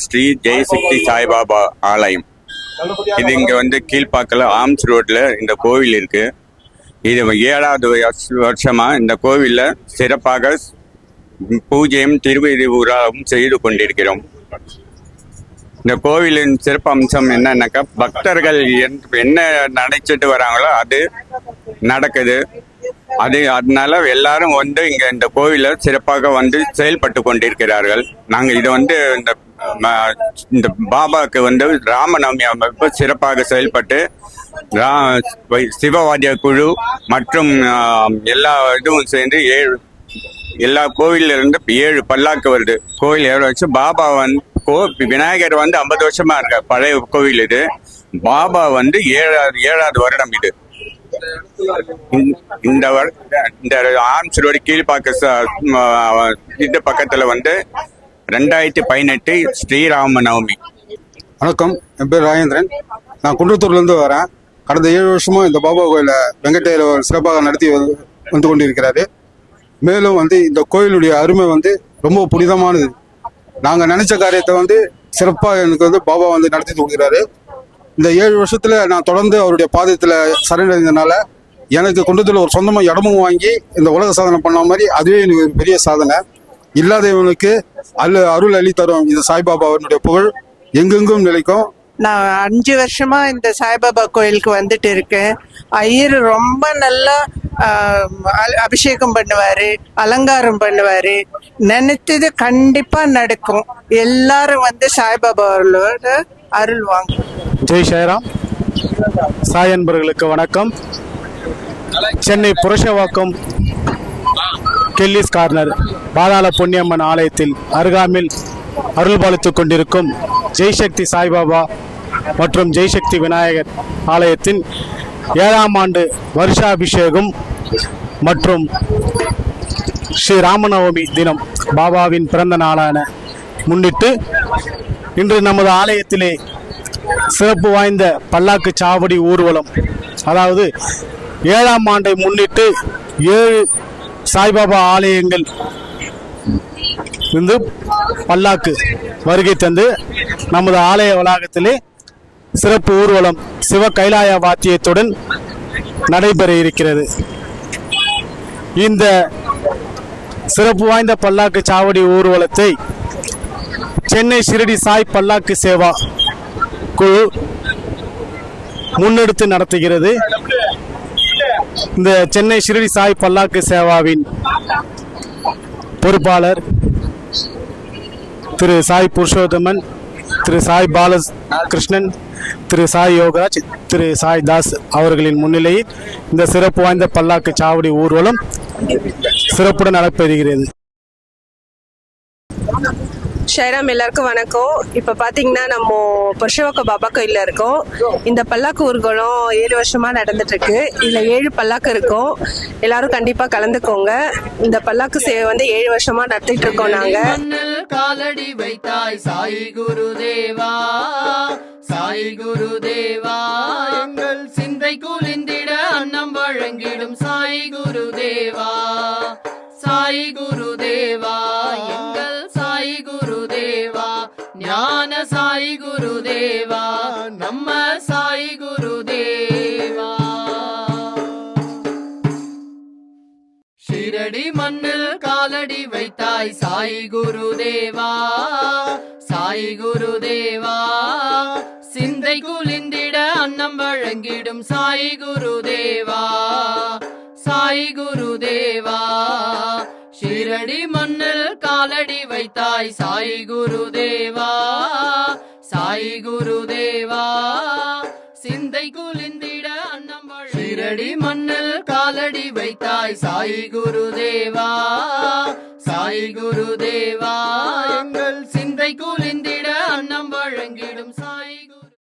ஸ்ரீ ஜெயசக்தி சாய்பாபா ஆலயம். இது இங்க வந்து கீழ்ப்பாக்கல ஆம்ஸ் ரோட்ல இந்த கோவில் இருக்கு. இது ஏழாவது வருஷமா இந்த கோவில்ல சிறப்பாக பூஜையும் திருவிழாவும் செய்து கொண்டிருக்கிறோம். இந்த கோவிலின் சிறப்பு அம்சம் என்னன்னாக்கா பக்தர்கள் என்- என்ன நினைச்சிட்டு வராங்களோ அது நடக்குது. அது அதனால எல்லாரும் வந்து இங்க இந்த கோவில சிறப்பாக வந்து செயல்பட்டு கொண்டிருக்கிறார்கள். நாங்கள் இது வந்து இந்த இந்த பாபாவுக்கு வந்து ராமநவமி அமைப்பு சிறப்பாக செயல்பட்டு ரா- சிவவாதிய குழு மற்றும் எல்லா இதுவும் சேர்ந்து ஏழு எல்லா கோவில்ல இருந்து ஏழு பல்லாக்கு வருது. கோவில் ஏழு வருஷம் பாபா வந்து கோ விநாயகர் வந்து ஐம்பது வருஷமா இருக்க பழைய கோவில் இது. பாபா வந்து ஏழாவது ஏழாவது வருடம் இது. இந்த- இந்த வரு- இந்த ஆர்ம்ஸ் ரோடு கீழ்பாக்க ச- இது பக்கத்துல வந்து ரெண்டாயிரத்தி பதினெட்டு ஸ்ரீராம நவமி வணக்கம். என் பேர் ராஜேந்திரன். நான் குன்றத்தூர்லேருந்து வரேன். கடந்த ஏழு வருஷமாக இந்த பாபா கோயிலை வெங்கடேர சிறப்பாக நடத்தி வந்து வந்து கொண்டிருக்கிறாரு. மேலும் வந்து இந்த கோயிலுடைய அருமை வந்து ரொம்ப புனிதமானது. நாங்கள் நினைச்ச காரியத்தை வந்து சிறப்பாக எனக்கு வந்து பாபா வந்து நடத்தி கொடுக்குறாரு. இந்த ஏழு வருஷத்தில் நான் தொடர்ந்து அவருடைய பாதத்தில் சரணடைந்ததுனால எனக்கு குன்றத்தில் ஒரு சொந்தமாக இடமும் வாங்கி இந்த உலக சாதனை பண்ண மாதிரி அதுவே எனக்கு ஒரு பெரிய சாதனை. இல்லாதவனுக்கு அல்ல அருள் அள்ளி தரும் இந்த சாய்பாபாவினுடைய புகழ். எங்கெங்கும் நிலைக்கும். நான் அஞ்சு வருஷமா இந்த சாய்பாபா கோயிலுக்கு வந்துட்டு இருக்கேன். ஐயர் ரொம்ப நல்லா அபிஷேகம் பண்ணுவாரு அலங்காரம் பண்ணுவாரு. நினைத்தது கண்டிப்பா நடக்கும். எல்லாரும் வந்து சாய்பாபாவோட அருள் வாங்கும். ஜெய் ஸ்ரீராம் சாய் அன்பர்களுக்கு வணக்கம். சென்னை புரஷவாக்கம் கெல்லிஸ் கார்னர் பாதாள பொன்னியம்மன் ஆலயத்தில் அருகாமில் அருள்பாலித்துக் கொண்டிருக்கும் ஜெய்சக்தி சாய்பாபா மற்றும் ஜெய்சக்தி விநாயகர் ஆலயத்தின் ஏழாம் ஆண்டு வருஷாபிஷேகம் மற்றும் ஸ்ரீ ராமநவமி தினம் பாபாவின் பிறந்த நாளான முன்னிட்டு இன்று நமது ஆலயத்திலே சிறப்பு வாய்ந்த பல்லாக்கு சாவடி ஊர்வலம் அதாவது ஏழாம் ஆண்டை முன்னிட்டு ஏழு சாய்பாபா ஆலயங்கள் இருந்து பல்லாக்கு வருகை தந்து நமது ஆலய வளாகத்திலே சிறப்பு ஊர்வலம் சிவ கைலாய வாத்தியத்துடன் நடைபெற இருக்கிறது. இந்த சிறப்பு வாய்ந்த பல்லாக்கு சாவடி ஊர்வலத்தை சென்னை ஷிரடி சாய் பல்லாக்கு சேவா குழு முன்னெடுத்து நடத்துகிறது. இந்த சென்னை ஷிரடி சாய் பல்லாக்கு சேவாவின் பொறுப்பாளர் திரு சாய் புருஷோத்தமன் திரு சாய் பாலகிருஷ்ணன் திரு சாய் யோகராஜ் திரு சாய் தாஸ் அவர்களின் முன்னிலையில் இந்த சிறப்பு வாய்ந்த பல்லாக்கு சாவடி ஊர்வலம் சிறப்புடன் நடைபெறுகிறது. ஷைராம் எல்லாருக்கும் வணக்கம். இப்போ பார்த்தீங்கன்னா நம்ம புருஷவக்க பாபா கோயிலில் இருக்கோம். இந்த பல்லாக்கு ஊர்வலம் ஏழு வருஷமா நடந்துட்டு இருக்கு இதில் ஏழு பல்லாக்கு இருக்கும். எல்லாரும் கண்டிப்பாக கலந்துக்கோங்க. இந்த பல்லாக்கு சேவை வந்து ஏழு வருஷமா நடத்திட்டு இருக்கோம் நாங்கள் காலடி வைத்தாய் சாய் குருதேவா சாய் குருதேவா. எங்கள் சிந்தை குளிந்திட அன்னம் வழங்கிடும் சாய் குருதேவா சாய் குரு மண்ணில் காலடி வைத்தாய். சாய் குரு தேவா சாய் குரு தேவா சிந்தை குளிந்திட அன்னம் வழங்கிடும் சாய் குரு தேவா சாய் குரு தேவா ஷிரடி மண்ணில் காலடி வைத்தாய். சாய் குரு தேவா சாய் குரு தேவா சிந்தை குளிந்திட அன்னம் வழ- மண்ணில் வைத்தாய். சாய் குருதேவா. சாய் குருதேவா. எங்கள் சிந்தை குலிந்திட